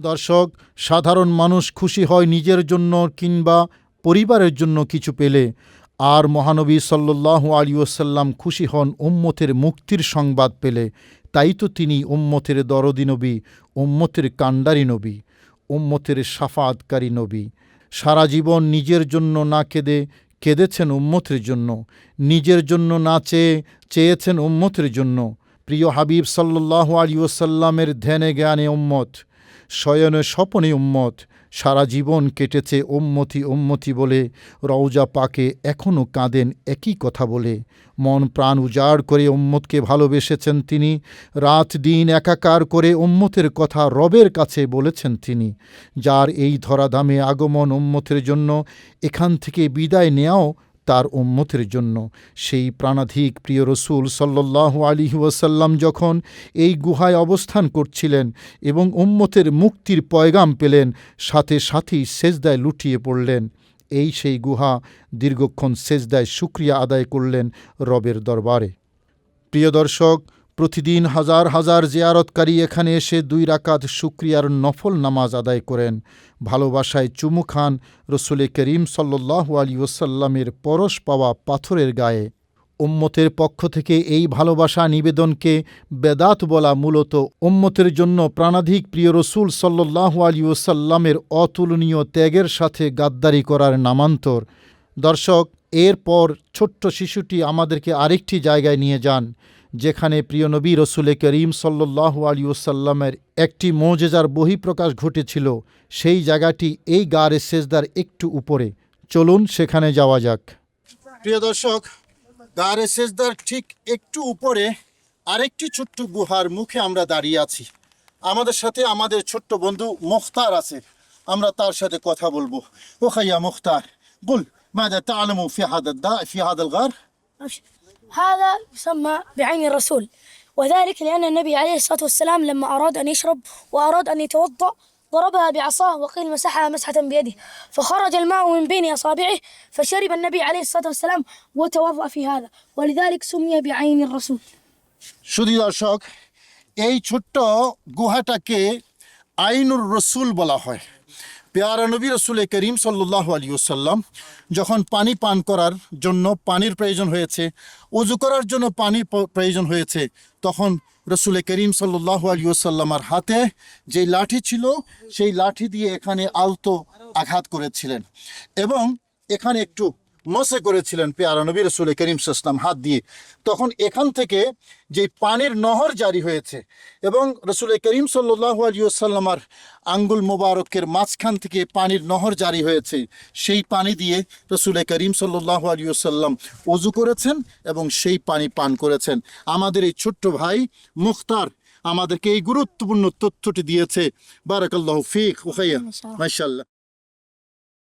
দর্শক, সাধারণ মানুষ খুশি হয় নিজের জন্য কিংবা পরিবারের জন্য কিছু পেলে। আর মহানবী সাল্লাহ আলী ওসাল্লাম খুশি হন উম্মতের মুক্তির সংবাদ পেলে। তাই তো তিনি উম্মতের দরদি নবী, উম্মতের কাণ্ডারি নবী, উম্মতের সাফাতকারী নবী। সারা জীবন নিজের জন্য না কেঁদে, কেঁদেছেন উম্মতের জন্য। নিজের জন্য না চেয়ে, চেয়েছেন উম্মতের জন্য। প্রিয় হাবিব সাল্লাহ আলী ওসাল্লামের ধ্যানে জ্ঞানে উম্মত। শয়নে স্বপনে উম্মত। সারা জীবন কেটেছে উম্মতি উম্মতি বলে। রওজা পাকে এখনও কাঁদেন একই কথা বলে। মন প্রাণ উজাড় করে উম্মতকে ভালোবেসেছেন তিনি। রাত দিন একাকার করে উম্মতের কথা রবের কাছে বলেছেন তিনি। যার এই ধরাধামে আগমন উম্মতের জন্য এখান থেকে বিদায় নেয়াও তার উম্মতের জন্য। সেই প্রাণাধিক প্রিয় রসুল সাল্লাহ আলী ওয়াসাল্লাম যখন এই গুহায় অবস্থান করছিলেন এবং উম্মতের মুক্তির পয়গাম পেলেন, সাথে সাথেই সেজদায় লুটিয়ে পড়লেন। এই সেই গুহা দীর্ঘক্ষণ সেজদায় শুক্রিয়া আদায় করলেন রবের দরবারে। প্রিয় দর্শক প্রতিদিন হাজার হাজার জিয়ারতকারী এখানে এসে দুই রাকাত শুক্রিয়ার নফল নামাজ আদায় করেন। ভালোবাসায় চুমু খান রসুলে করিম সাল্লাহ আলী ওসাল্লামের পরশ পাওয়া পাথরের গায়ে। উম্মতের পক্ষ থেকে এই ভালোবাসা নিবেদনকে বেদাত বলা মূলত উম্মতের জন্য প্রাণাধিক প্রিয় রসুল সাল্লাহ আলী ওসাল্লামের অতুলনীয় ত্যাগের সাথে গাদ্দারি করার নামান্তর। দর্শক, এরপর ছোট্ট শিশুটি আমাদেরকে আরেকটি জায়গায় নিয়ে যান। যেখানে প্রিয় নবী রসুলে করিম সল্লু আলী ওসাল্লামের একটি মৌজেজার বহিঃপ্রকাশ ঘটেছিল, সেই জায়গাটি এই গাড়ে সেজদার একটু উপরে। চলুন সেখানে যাওয়া যাক। প্রিয় দর্শক গাড়ে সেজদার ঠিক একটু উপরে আরেকটি ছোট্ট গুহার মুখে আমরা দাঁড়িয়ে আছি। আমাদের সাথে আমাদের ছোট্ট বন্ধু মুখতার আছে। আমরা তার সাথে কথা বলব। ও খাইয়া মুখতার, বল, মাদা তালমু ফিহাদ ফিহাদ গার? هذا الغار؟ أبشر. هذا يسمى بعين الرسول وذلك لأن النبي عليه الصلاة والسلام لما أراد أن يشرب وأراد أن يتوضأ ضربها بعصاه وقيل مسحها مسحة بيده فخرج الماء من بين أصابعه فشرب النبي عليه الصلاة والسلام وتوضأ في هذا ولذلك سمي بعين الرسول শুধু দর্শক এই ছোট্ট গুহাটাকে আইনুর রসুল বলা হয় পেয়ারা নবী রসুল করিম সাল্লাহ আলী ওসাল্লাম যখন পানি পান করার জন্য পানির প্রয়োজন হয়েছে, উজু করার জন্য পানির প্রয়োজন হয়েছে, তখন রসুল করিম সাল্লাহ আলী ওসাল্লামার হাতে যে লাঠি ছিল, সেই লাঠি দিয়ে এখানে আলতো আঘাত করেছিলেন। এবং এখানে একটু মসে করেছিলেন পেয়ারা নবী রসুল করিম সাল্লাম হাত দিয়ে। তখন এখান থেকে যে পানির নহর জারি হয়েছে এবং রসুল করিম সাল্লাহ আলিয়াল্লামার আঙ্গুল মোবারকের মাঝখান থেকে পানির নহর জারি হয়েছে সেই পানি দিয়ে রসুল করিম সাল্লাহ আলিয়াল্লাম অজু করেছেন এবং সেই পানি পান করেছেন। আমাদের এই ছোট্ট ভাই মুখতার আমাদেরকে এই গুরুত্বপূর্ণ তথ্যটি দিয়েছে। বারাকাল্লাহ ফিক উখাইয়া মাশাল্লাহ